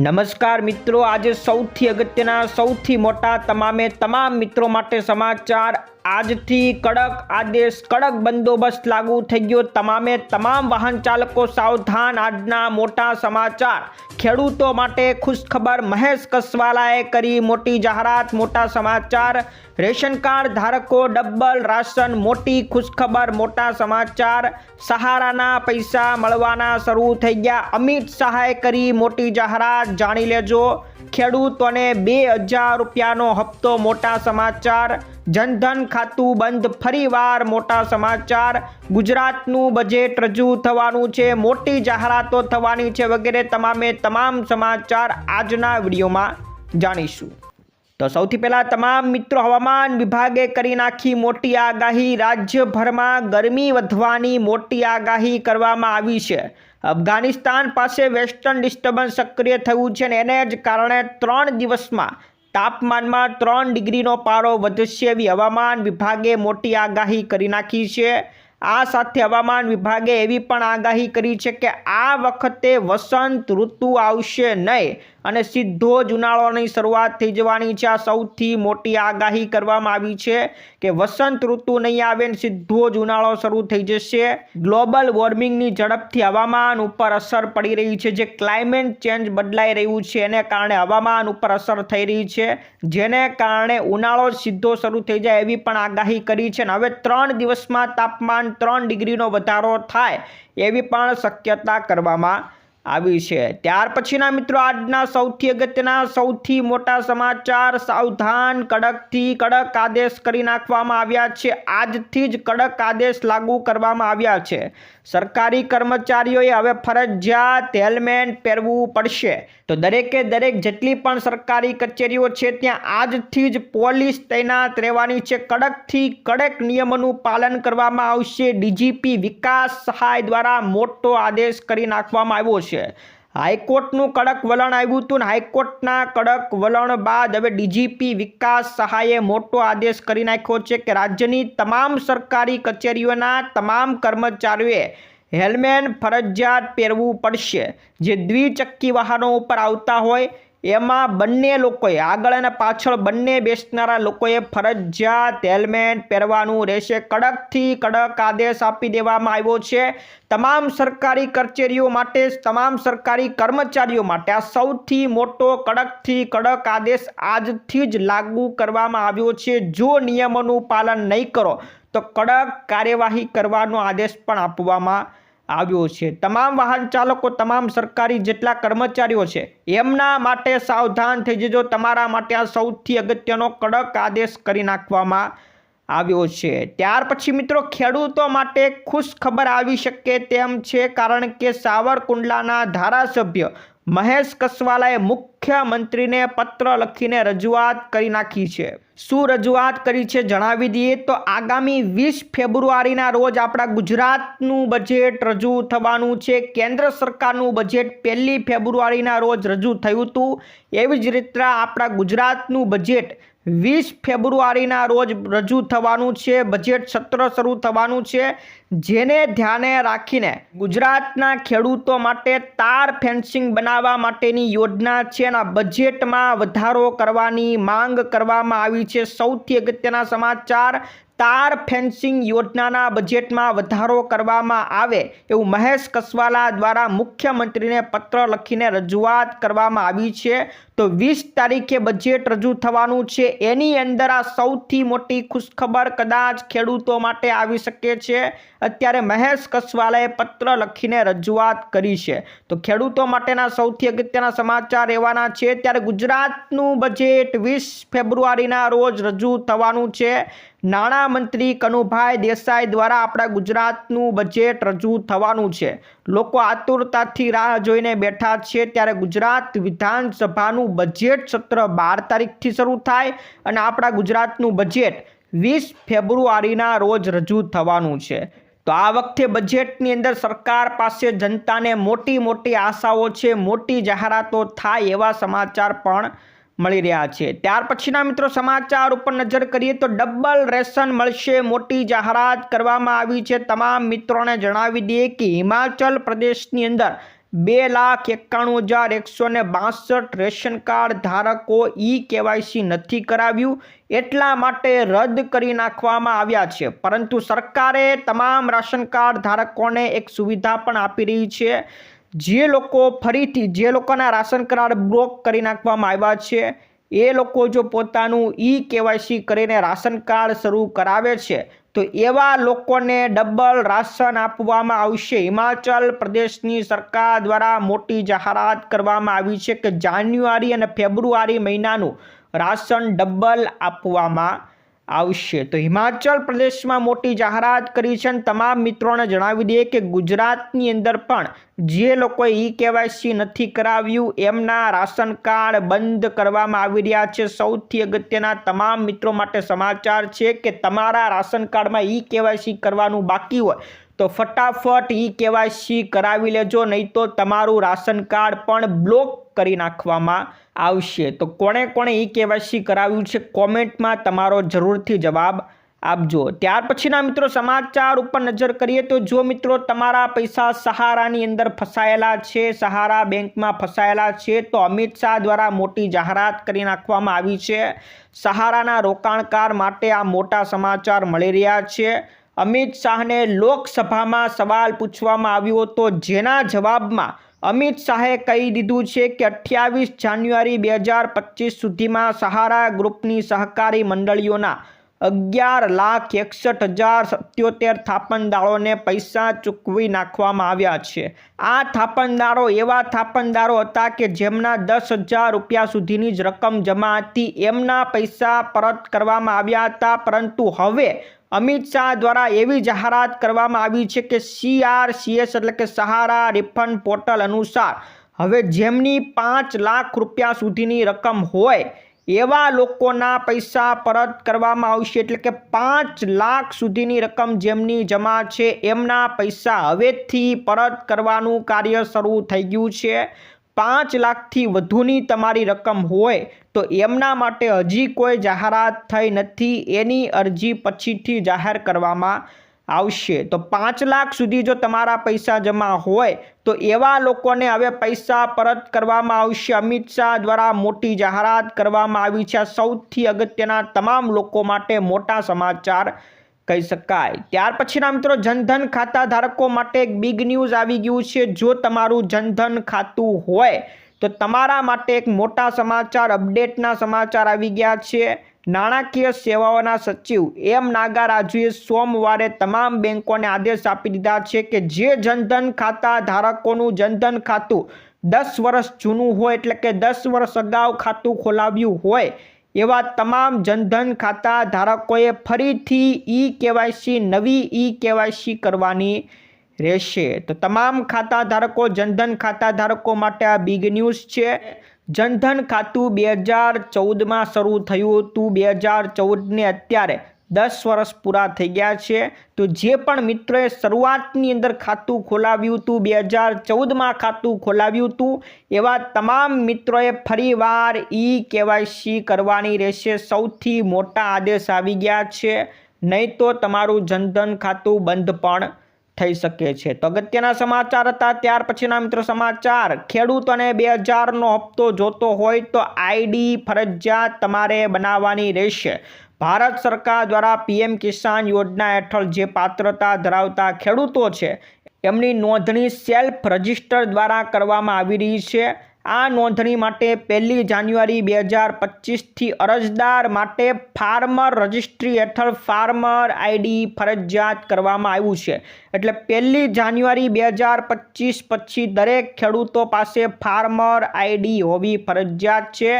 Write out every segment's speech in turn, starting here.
નમસ્કાર મિત્રો આજે સૌથી અગત્યના સૌથી મોટા તમામે તમામ મિત્રો માટે સમાચાર આજથી કડક આદેશ, કડક બંદોબસ્ત લાગુ થઈ ગયો. તમામે તમામ વાહન ચાલકો સાવધાન. આજના મોટા સમાચાર. ખેડૂતો માટે ખુશખબર મહેશ કસવાલાએ કરી મોટી જાહેરાત. મોટા સમાચાર. રેશન કાર્ડ ધારકો ડબલ રાશન. મોટી ખુશખબર, મોટા સમાચાર. સહારાના પૈસા મળવાના શરૂ થઈ ગયા. અમિત શાહે કરી મોટી જાહેરાત. જાણી લેજો. ખેડૂતોને બે હજાર રૂપિયાનો હપ્તો, મોટા સમાચાર. જનધન ખાતું બંધ, ફરીવાર મોટા સમાચાર. ગુજરાતનું બજેટ રજૂ થવાનું છે, મોટી જાહેરાતો થવાની છે વગેરે તમામે તમામ સમાચાર આજના વિડીયોમાં જાણીશું. તો સૌથી પહેલાં તમામ મિત્રો હવામાન વિભાગે કરી નાખી મોટી આગાહી. રાજ્યભરમાં ગરમી વધવાની મોટી આગાહી કરવામાં આવી છે. અફઘાનિસ્તાન પાસે વેસ્ટર્ન ડિસ્ટર્બન્સ સક્રિય થયું છે અને એને જ કારણે ત્રણ દિવસમાં તાપમાનમાં ત્રણ ડિગ્રીનો પારો વધશે એવી હવામાન વિભાગે મોટી આગાહી કરી નાખી છે. આ સાથે હવામાન વિભાગે એવી પણ આગાહી કરી છે કે આ વખતે વસંત ઋતુ આવશે નહીં. અને સીધો જ ઉનાળાની શરૂઆત થઈ જવાની છે. આ સૌથી મોટી આગાહી કરવામાં આવી છે કે વસંત ઋતુ નહીં આવે ને સીધો જ ઉનાળો શરૂ થઈ જશે. ગ્લોબલ વોર્મિંગની ઝડપથી હવામાન ઉપર અસર પડી રહી છે. જે ક્લાઇમેટ ચેન્જ બદલાઈ રહ્યું છે એને કારણે હવામાન ઉપર અસર થઈ રહી છે, જેને કારણે ઉનાળો સીધો શરૂ થઈ જાય એવી પણ આગાહી કરી છે. અને હવે ત્રણ દિવસમાં તાપમાન ત્રણ ડિગ્રીનો વધારો થાય એવી પણ શક્યતા કરવામાં આવી છે. ત્યાર પછીના મિત્રો આજના સૌથી અગત્યના, સૌથી મોટા સમાચાર સાવધાન કડકથી કડક આદેશ કરી નાખવામાં આવ્યા છે. આજથી જ કડક આદેશ લાગુ કરવામાં આવ્યા છે. સરકારી કર્મચારીઓએ હવે ફરજિયાત હેલ્મેટ પહેરવું પડશે. તો દરેકે દરેક જેટલી પણ સરકારી કચેરીઓ છે, ત્યાં આજથી જ પોલીસ તૈનાત રહેવાની છે. કડકથી કડક નિયમોનું પાલન કરવામાં આવશે. ડીજીપી વિકાસ સહાય દ્વારા મોટો આદેશ કરી નાખવામાં આવ્યો છે. હાઈકોર્ટનું કડક વલણ આવ્યું હતું ને હાઈકોર્ટના કડક વલણ બાદ હવે ડીજીપી વિકાસ સહાયે મોટો આદેશ કરી નાખ્યો છે કે રાજ્યની તમામ સરકારી કચેરીઓના તમામ કર્મચારીઓએ હેલ્મેટ ફરજિયાત પહેરવું પડશે. જે દ્વિચક્કી વાહનો ઉપર આવતા હોય, એમાં બંને લોકોએ, આગળ અને પાછળ બંને બેસનારા લોકોએ ફરજિયાત હેલ્મેટ પહેરવાનું રહેશે. કડકથી કડક આદેશ આપી દેવામાં આવ્યો છે. તમામ સરકારી કચેરીઓ માટે, તમામ સરકારી કર્મચારીઓ માટે આ સૌથી મોટો કડકથી કડક આદેશ આજથી જ લાગુ કરવામાં આવ્યો છે. જો નિયમોનું પાલન નહીં કરો તો કડક કાર્યવાહી કરવાનો આદેશ પણ આપવામાં આવ્યો છે. તમામ વાહન ચાલકો, તમામ સરકારી જેટલા કર્મચારીઓ છે, એમના માટે સાવધાન થઈ જજો. તમારા માટે આ સૌથી અગત્યનો કડક આદેશ કરી નાખવામાં આવ્યો છે. ત્યાર પછી મિત્રો, ખેડૂતો માટે ખુશ ખબર આવી શકે તેમ છે, કારણ કે સાવરકુંડલાના ધારાસભ્ય મહેશ કસવાલાએ મુખ્યમંત્રીને પત્ર લખીને રજૂઆત કરી નાખી છે. શું રજૂઆત કરી છે જણાવી દઈએ તો આગામી વીસ ફેબ્રુઆરીના રોજ આપણા ગુજરાતનું બજેટ રજૂ થવાનું છે. કેન્દ્ર સરકારનું બજેટ પહેલી ફેબ્રુઆરીના રોજ રજૂ થયું હતું. એવી જ રીતના આપણા ગુજરાતનું બજેટ વીસ ફેબ્રુઆરીના રોજ રજૂ થવાનું છે. બજેટ સત્ર શરૂ થવાનું છે. જેને ધ્યાને રાખીને ગુજરાતના ખેડૂતો માટે તાર ફેન્સિંગ બનાવવા માટેની યોજના છે. અને બજેટમાં વધારો કરવાની માંગ કરવામાં આવી છે. સૌથી અગત્યના સમાચાર તાર ફેન્સિંગ યોજનાના બજેટમાં વધારો કરવામાં આવે એવું મહેશ કસવાલા દ્વારા મુખ્યમંત્રીને પત્ર લખીને રજૂઆત કરવામાં આવી છે. તો વીસ તારીખે બજેટ રજૂ થવાનું છે. એની અંદર આ સૌથી મોટી ખુશખબર કદાચ ખેડૂતો માટે આવી શકે છે. અત્યારે મહેશ કસવાલાએ પત્ર લખીને રજૂઆત કરી છે. તો ખેડૂતો માટેના સૌથી અગત્યના સમાચાર રહેવાના છે. ત્યારે ગુજરાતનું બજેટ વીસ ફેબ્રુઆરીના રોજ રજૂ થવાનું છે. નાણામંત્રી કનુભાઈ દેસાઈ દ્વારા આપણા ગુજરાતનું બજેટ રજૂ થવાનું છે. લોકો આતુરતાથી રાહ જોઈને બેઠા છે ત્યારે ગુજરાત વિધાનસભાનું બજેટ સત્ર બાર તારીખથી શરૂ થાય અને આપણા ગુજરાતનું બજેટ વીસ ફેબ્રુઆરીના રોજ રજૂ થવાનું છે. તો આ વખતે બજેટની અંદર સરકાર પાસે જનતાને મોટી મોટી આશાઓ છે, મોટી જાહેરાતો થાય એવા સમાચાર પણ મળી રહ્યા છે. ત્યાર પછીના મિત્રો સમાચાર ઉપર નજર કરીએ તો ડબલ રેશન મળશે. મોટી જાહેરાત કરવામાં આવી છે. તમામ મિત્રોને જણાવી દઈએ કે હિમાચલ પ્રદેશની અંદર બે લાખ એકાણું હજાર એકસો ને બાસઠ રેશન કાર્ડ ધારકો ઈ કેવાયસી નથી કરાવ્યું. એટલા માટે રદ કરી નાખવામાં આવ્યા છે. પરંતુ સરકારે તમામ રાશન કાર્ડ ધારકોને એક સુવિધા પણ આપી રહી છે. જે લોકો ફરીથી, જે લોકોના રાશન કાર્ડ બ્લોક કરી નાખવામાં આવ્યા છે, એ લોકો જો પોતાનું ઈ કેવાયસી કરીને રાશન કાર્ડ શરૂ કરાવે છે, તો એવા લોકોને ડબલ રાશન આપવામાં આવશે. હિમાચલ પ્રદેશની સરકાર દ્વારા મોટી જાહેરાત કરવામાં આવી છે કે જાન્યુઆરી અને ફેબ્રુઆરી મહિનાનું રાશન ડબલ આપવામાં આવશે. તો હિમાચલ પ્રદેશમાં મોટી જાહેરાત કરી છે અને તમામ મિત્રોને જણાવી દઈએ કે ગુજરાતની અંદર પણ જે લોકોએ ઈ કેવાયસી નથી કરાવ્યું, એમના રાશન કાર્ડ બંધ કરવામાં આવી રહ્યા છે. સૌથી અગત્યના તમામ મિત્રો માટે સમાચાર છે કે તમારા રાશન કાર્ડમાં ઈ કેવાયસી કરવાનું બાકી હોય તો ફટાફટ ઈ કેવાયસી કરાવી લેજો, નહીં તો તમારું રાશન કાર્ડ પણ બ્લોક કરી નાખવામાં આવશે. તો કોણે કોણે ઈ કેવાયસી કરાવ્યું છે? કોમેન્ટમાં તમારો જરૂરથી જવાબ આપજો. ત્યાર પછીના મિત્રો સમાચાર ઉપર નજર કરીએ તો જો મિત્રો તમારા પૈસા સહારાની અંદર ફસાયેલા છે, સહારા બેંકમાં ફસાયેલા છે, તો અમિત શાહ દ્વારા મોટી જાહેરાત કરી નાખવામાં આવી છે. સહારાના રોકાણકાર માટે આ મોટા સમાચાર મળી રહ્યા છે. અમિત શાહને લોકસભામાં સવાલ પૂછવામાં આવ્યો હતો જેના જવાબમાં અમિત શાહે કહી દીધું છે કે અઠ્યાવીસ જાન્યુઆરી બે હજાર પચીસ સુધીમાં સહારા ગ્રુપની સહકારી મંડળીઓના અગિયાર લાખ એકસઠ હજાર સત્યોતેર થાપણદારોને પૈસા ચૂકવી નાખવામાં આવ્યા છે. આ થાપણદારો એવા થાપણદારો હતા કે જેમના દસ હજાર રૂપિયા સુધીની જ રકમ જમા હતી. એમના પૈસા પરત કરવામાં આવ્યા હતા, પરંતુ હવે અમિત શાહ દ્વારા એવી જાહેરાત કરવામાં આવી છે કે સીઆરસીએસ એટલે કે સહારા રિફંડ પોર્ટલ અનુસાર હવે જેમની પાંચ લાખ રૂપિયા સુધીની રકમ હોય એવા લોકોના પૈસા પરત કરવામાં આવશે. એટલે કે પાંચ લાખ સુધીની રકમ જેમની જમા છે, એમના પૈસા હવેથી પરત કરવાનું કાર્ય શરૂ થઈ ગયું છે. પાંચ લાખથી વધુની તમારી રકમ હોય તો એમના માટે હજી કોઈ જાહેરાત થઈ નથી. એની અરજી પછીથી જાહેર કરવામાં આવશે. તો પાંચ લાખ સુધી જો તમારા પૈસા જમા હોય તો એવા લોકોને હવે પૈસા પરત કરવામાં આવશે. અમિત શાહ દ્વારા મોટી જાહેરાત કરવામાં આવી છે. સૌથી અગત્યના તમામ લોકો માટે મોટા સમાચાર કહી શકાય. ત્યાર પછીના મિત્રો, જનધન ખાતા ધારકો માટે એક બિગ ન્યૂઝ આવી ગયું છે. જો તમારું જનધન ખાતું હોય, તો તમારા માટે એક મોટા સમાચાર અપડેટના સમાચાર આવી ગયા છે. નાણાકીય સેવાઓના સચિવ એમ નાગારાજુએ સોમવારે તમામ બેંકોને આદેશ આપી દીધા છે કે જે જનધન ખાતા ધારકોનું જનધન ખાતું દસ વર્ષ જૂનું હોય, એટલે કે દસ વર્ષ અગાઉ ખાતું ખોલાવ્યું હોય એવા તમામ જનધન ખાતા ધારકોએ ફરીથી ઈ કેવાયસી નવી ઈ કેવાયસી કરવાની રહેશે. તો તમામ ખાતા ધારકો, જનધન ખાતા ધારકો માટે આ બિગ ન્યૂઝ છે. જનધન ખાતું બે હજાર ચૌદમાં શરૂ થયું હતું. બે હજાર ચૌદને અત્યારે દસ વર્ષ પૂરા થઈ ગયા છે. તો જે પણ મિત્રોએ શરૂઆતની અંદર ખાતું ખોલાવ્યું હતું, બે હજાર ચૌદમાં ખાતું ખોલાવ્યું હતું, એવા તમામ મિત્રોએ ફરીવાર ઈ કેવાયસી કરવાની રહેશે. સૌથી મોટા આદેશ આવી ગયા છે. નહીં તો તમારું જનધન ખાતું બંધ પણ થઈ શકે છે. તો અગત્યના સમાચાર હતા. ત્યાર પછીના મિત્રો સમાચાર. ખેડૂતોને બે હજારનો હપ્તો જોતો હોય તો આઈડી ફરજિયાત તમારે બનાવવાની રહેશે. ભારત સરકાર દ્વારા પીએમ કિસાન યોજના હેઠળ જે પાત્રતા ધરાવતા ખેડૂતો છે, એમની નોંધણી સેલ્ફ રજિસ્ટર દ્વારા કરવામાં આવી રહી છે. આ નોંધણી માટે પહેલી જાન્યુઆરી બે હજાર પચીસથી અરજદાર માટે ફાર્મર રજિસ્ટ્રી હેઠળ ફાર્મર આઈડી ફરજિયાત કરવામાં આવ્યું છે. એટલે પહેલી જાન્યુઆરી બે હજાર પચીસ પછી દરેક ખેડૂતો પાસે ફાર્મર આઈડી હોવી ફરજિયાત છે.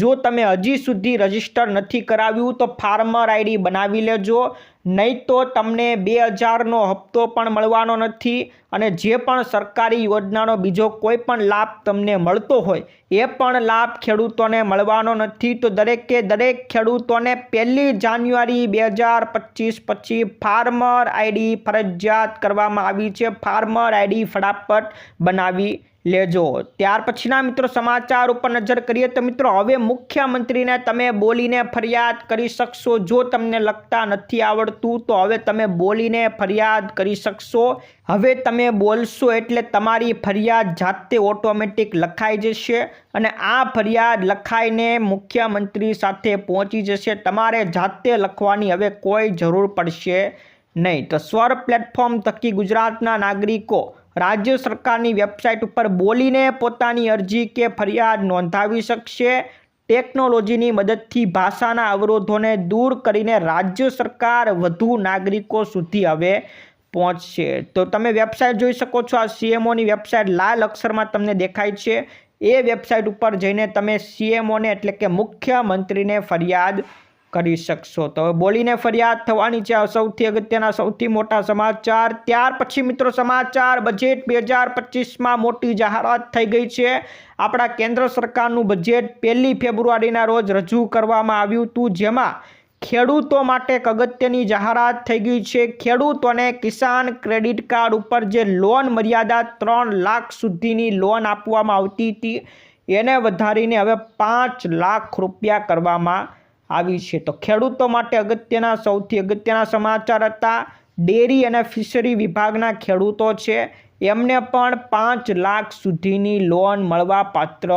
જો તમે હજી સુધી રજિસ્ટર નથી કરાવ્યું તો ફાર્મર આઈડી બનાવી લેજો. નહીં તો તમને બે હજારનો હપ્તો પણ મળવાનો નથી અને જે પણ સરકારી યોજનાનો બીજો કોઈ પણ લાભ તમને મળતો હોય એ પણ લાભ ખેડૂતોને મળવાનો નથી. તો દરેકે દરેક ખેડૂતોને પહેલી જાન્યુઆરી બે હજાર પચીસ પછી ફાર્મર આઈડી ફરજિયાત જાહેરાત કરવામાં આવી છે. ફાર્મર આઈડી ફટાફટ બનાવી લેજો. ત્યાર પછીના મિત્રો સમાચાર ઉપર નજર કરીએ તો મિત્રો હવે મુખ્યમંત્રીને તમે બોલીને ફરિયાદ કરી શકશો. જો તમને લખતા નથી આવડતું તો હવે તમે બોલીને ફરિયાદ કરી શકશો. હવે તમે બોલશો એટલે તમારી ફરિયાદ જાતે ઓટોમેટિક લખાઈ જશે અને આ ફરિયાદ લખાઈને મુખ્યમંત્રી સાથે પહોંચી જશે. તમારે જાતે લખવાની હવે કોઈ જરૂર પડશે નહીં, તો સ્વર પ્લેટફોર્મ થકી ગુજરાતના નાગરિકો રાજ્ય સરકારની વેબસાઇટ ઉપર બોલીને પોતાની અરજી કે ફરિયાદ નોંધાવી શકશે. ટેકનોલોજીની મદદથી ભાષાના અવરોધોને દૂર કરીને રાજ્ય સરકાર વધુ નાગરિકો સુધી હવે પહોંચશે. તો તમે વેબસાઇટ જોઈ શકો છો, આ સીએમઓની વેબસાઇટ લાલ અક્ષરમાં તમને દેખાય છે. એ વેબસાઇટ ઉપર જઈને તમે સીએમઓને એટલે કે મુખ્યમંત્રીને ફરિયાદ કરી શકશો. તો બોલીને ફરિયાદ થવાની છે સૌથી અગત્યના, સૌથી મોટા સમાચાર. ત્યાર પછી મિત્રો સમાચાર બજેટ બે હજાર પચીસમાં મોટી જાહેરાત થઈ ગઈ છે. આપણા કેન્દ્ર સરકારનું બજેટ પહેલી ફેબ્રુઆરીના રોજ રજૂ કરવામાં આવ્યું હતું, જેમાં ખેડૂતો માટે એક અગત્યની જાહેરાત થઈ ગઈ છે. ખેડૂતોને કિસાન ક્રેડિટ કાર્ડ ઉપર જે લોન મર્યાદા ત્રણ લાખ સુધીની લોન આપવામાં આવતી હતી, એને વધારીને હવે પાંચ લાખ રૂપિયા કરવામાં આવી છે. તો ખેડૂતો માટે અગત્યના સૌથી અગત્યના સમાચાર હતા. ડેરી અને ફિશરી વિભાગના ખેડૂતો છે. એમને પણ પાંચ લાખ સુધીની લોન મળવા પાત્ર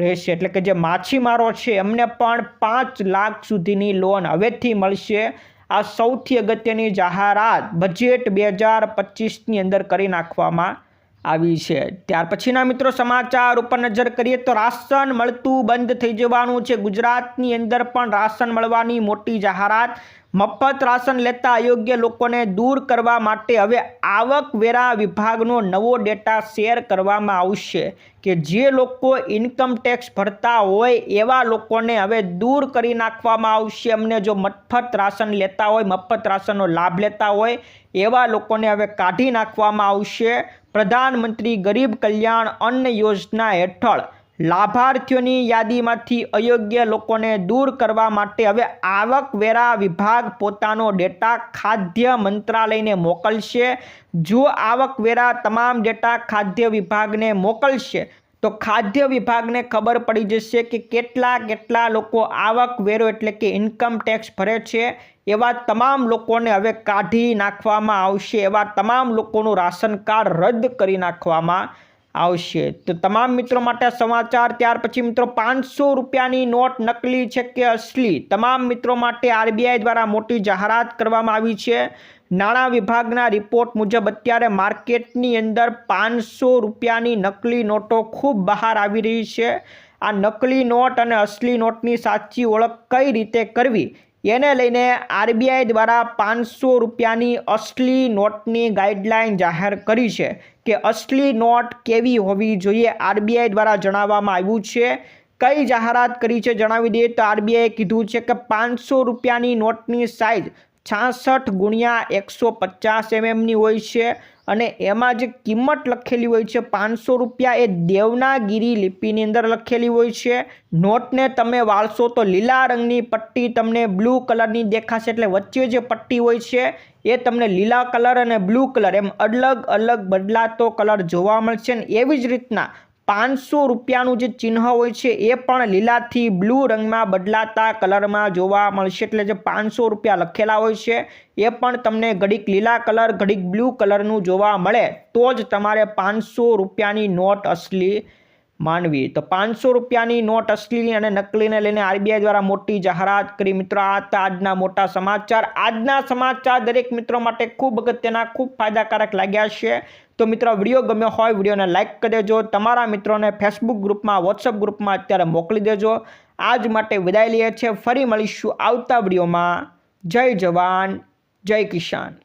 રહેશે. એટલે કે જે માછીમારો છે, એમને પણ પાંચ લાખ સુધીની લોન હવેથી મળશે. આ સૌથી અગત્યની જાહેરાત બજેટ બે હજાર પચીસની અંદર કરી નાખવામાં આવી છે. ત્યાર પછીના મિત્રો સમાચાર ઉપર નજર કરીએ તો રાશન મળતું બંધ થઈ જવાનું છે. ગુજરાતની અંદર પણ રાશન મળવાની મોટી જાહેરાત મફત રાશન લેતા અયોગ્ય લોકોને દૂર કરવા માટે હવે આવકવેરા વિભાગનો નવો ડેટા શેર કરવામાં આવશે કે જે લોકો ઇન્કમ ટેક્સ ભરતા હોય એવા લોકોને હવે દૂર કરી નાખવામાં આવશે. અમને જો મફત રાશન લેતા હોય, મફત રાશનનો લાભ લેતા હોય, એવા લોકોને હવે કાઢી નાખવામાં આવશે. પ્રધાનમંત્રી ગરીબ કલ્યાણ અન્ન યોજના હેઠળ લાભાર્થીઓની યાદીમાંથી અયોગ્ય લોકોને દૂર કરવા માટે હવે આવકવેરા વિભાગ પોતાનો ડેટા ખાદ્ય મંત્રાલયને મોકલશે. જો આવકવેરા તમામ ડેટા ખાદ્ય વિભાગને મોકલશે, તો ખાદ્ય વિભાગને ખબર પડી જશે કે કેટલા કેટલા લોકો આવકવેરો એટલે કે ઇન્કમ ટેક્સ ભરે છે. એવા તમામ લોકોને હવે કાઢી નાખવામાં આવશે, એવા તમામ લોકોનું રાશન કાર્ડ રદ કરી નાખવામાં આવશે. તો તમામ મિત્રો માટે સમાચાર, ત્યાર પછી મિત્રો પાંચસો રૂપિયાની નોટ નકલી છે કે અસલી? તમામ મિત્રો માટે આરબીઆઈ દ્વારા મોટી જાહેરાત કરવામાં આવી છે. નાણાં વિભાગના રિપોર્ટ મુજબ અત્યારે માર્કેટની અંદર પાંચસો રૂપિયાની નકલી નોટો ખૂબ બહાર આવી રહી છે. આ નકલી નોટ અને અસલી નોટની સાચી ઓળખ કઈ રીતે કરવી? એને લઈને આરબીઆઈ દ્વારા પાંચસો રૂપિયાની અસલી નોટની ગાઈડલાઇન જાહેર કરી છે કે અસલી નોટ કેવી હોવી જોઈએ આરબીઆઈ દ્વારા જણાવવામાં આવ્યું છે. કઈ જાહેરાત કરી છે જણાવી દઈએ તો આરબીઆઈએ કીધું છે કે પાંચસો રૂપિયાની નોટની સાઇઝ છાસઠ ગુણ્યા એકસો પચાસ એમએમની હોય છે. અને એમાં જે કિંમત લખેલી હોય છે, પાંચસો રૂપિયા એ દેવનાગીરી લિપિની અંદર લખેલી હોય છે. નોટને તમે વાળશો તો લીલા રંગની પટ્ટી તમને બ્લુ કલરની દેખાશે એટલે વચ્ચે જે પટ્ટી હોય છે, એ તમને લીલા કલર અને બ્લુ કલર એમ અલગ અલગ બદલાતો કલર જોવા મળશે ને એવી જ રીતના પાંચસો રૂપિયાનું જે ચિહ્ન હોય છે, એ પણ લીલાથી બ્લુ રંગમાં બદલાતા કલરમાં જોવા મળશે. એટલે જે પાંચસો રૂપિયા લખેલા હોય છે, એ પણ તમને ઘડીક લીલા કલર, ઘડીક બ્લુ કલરનું જોવા મળે. તો જ તમારે પાંચસો રૂપિયાની નોટ અસલી માનવી. તો પાંચસો રૂપિયાની નોટ અસલી અને નકલીને લઈને આરબીઆઈ દ્વારા મોટી જાહેરાત કરી. મિત્રો, આ હતા આજના મોટા સમાચાર. આજના સમાચાર દરેક મિત્રો માટે ખૂબ અગત્યના, ખૂબ ફાયદાકારક લાગ્યા છે. તો મિત્રો, વીડિયો ગમ્યો હોય, વિડીયોને લાઇક કરી દેજો. તમારા મિત્રોને ફેસબુક ગ્રુપમાં વોટ્સઅપ ગ્રુપમાં અત્યારે મોકલી દેજો. આજ માટે વિદાય લઈએ છીએ. ફરી મળીશું આવતા વિડીયોમાં. જય જવાન, જય કિસાન.